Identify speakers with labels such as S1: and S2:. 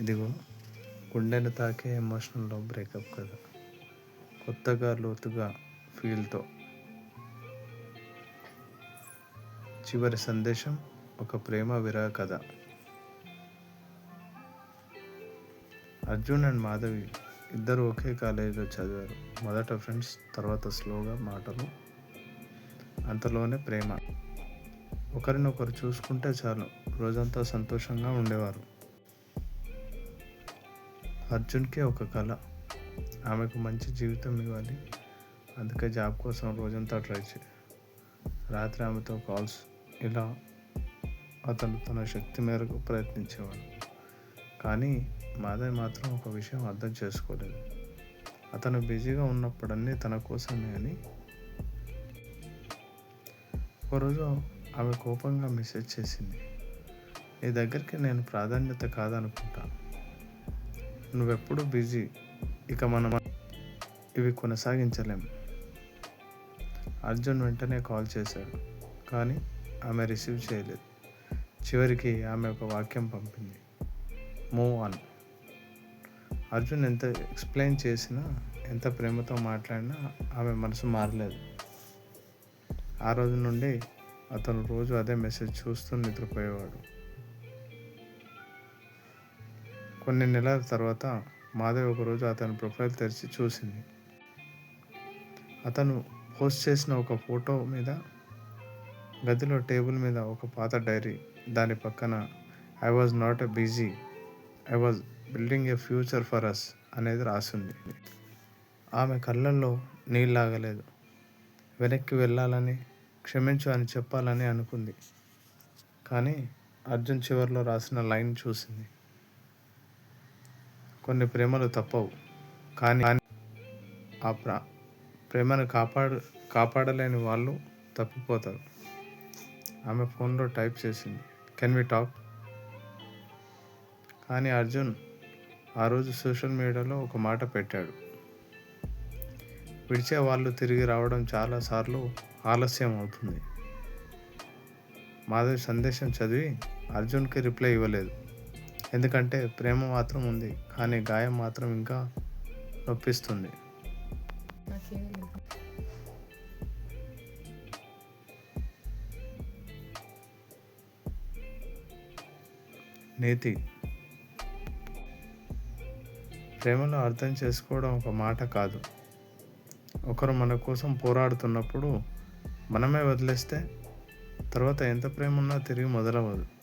S1: ఇదిగో గుండెను తాకే ఎమోషనల్లో బ్రేకప్ కదా. కొత్తగా లోతుగా ఫీల్తో చివరి సందేశం ఒక ప్రేమ విరహ కథ అర్జున్ అండ్ మాధవి ఇద్దరు ఒకే కాలేజీలో చదివారు. మొదట ఫ్రెండ్స్ తర్వాత స్లోగా మాటలు అంతలోనే ప్రేమ. ఒకరినొకరు చూసుకుంటే చాలు రోజంతా సంతోషంగా ఉండేవారు. అర్జున్కే ఒక కళ ఆమెకు మంచి జీవితం ఇవ్వాలి. అందుకే జాబ్ కోసం రోజంతా ట్రై చే రాత్రి ఆమెతో కాల్స్. ఇలా అతను తన శక్తి మేరకు ప్రయత్నించేవాడు. కానీ మాధవి మాత్రం ఒక విషయం అర్థం చేసుకోలేదు. అతను బిజీగా ఉన్నప్పుడన్నీ తన కోసమే అని. ఒకరోజు ఆమె కోపంగా మెసేజ్ చేసింది. నీ దగ్గరికి నేను ప్రాధాన్యత కాదనుకుంటాను నువ్వెప్పుడు బిజీ ఇక మనం ఇవి కొనసాగించలేం. అర్జున్ వెంటనే కాల్ చేశాడు కానీ ఆమె రిసీవ్ చేయలేదు. చివరికి ఆమె ఒక వాక్యం పంపింది. Move on. అర్జున్ ఎంత ఎక్స్ప్లెయిన్ చేసినా ఎంత ప్రేమతో మాట్లాడినా ఆమె మనసు మారలేదు. ఆ రోజు నుండి అతను రోజు అదే మెసేజ్ చూస్తూ నిద్రపోయేవాడు. కొన్ని నెలల తర్వాత మాధవి ఒకరోజు అతని ప్రొఫైల్ తెరిచి చూసింది. అతను పోస్ట్ చేసిన ఒక ఫోటో మీద గదిలో టేబుల్ మీద ఒక పాత డైరీ దాని పక్కన I was not a busy I was building a future for us అనేది రాసింది. ఆమె కళ్ళల్లో నీళ్ళాగలేదు వెనక్కి వెళ్ళాలని క్షమించు అని చెప్పాలని అనుకుంది. కానీ అర్జున్ చివరిలో రాసిన లైన్ చూసింది. కొన్ని ప్రేమలు తప్పవు. కానీ ఆ ప్రా ప్రేమను కాపాడు కాపాడలేని వాళ్ళు తప్పిపోతారు. ఆమె ఫోన్లో టైప్ చేసింది కెన్ వి టాక్ కానీ అర్జున్ ఆ రోజు సోషల్ మీడియాలో ఒక మాట పెట్టాడు. విడిచే వాళ్ళు తిరిగి రావడం చాలాసార్లు ఆలస్యం అవుతుంది. మాధవి సందేశం చదివి అర్జున్కి రిప్లై ఇవ్వలేదు. ఎందుకంటే ప్రేమ మాత్రం ఉంది కానీ గాయం మాత్రం ఇంకా నొప్పిస్తుంది. నీతి ప్రేమలో అర్థం చేసుకోవడం ఒక మాట కాదు. ఒకరు మన కోసం పోరాడుతున్నప్పుడు మనమే వదిలేస్తే తర్వాత ఎంత ప్రేమ ఉన్నా తిరిగి మొదలవ్వదు.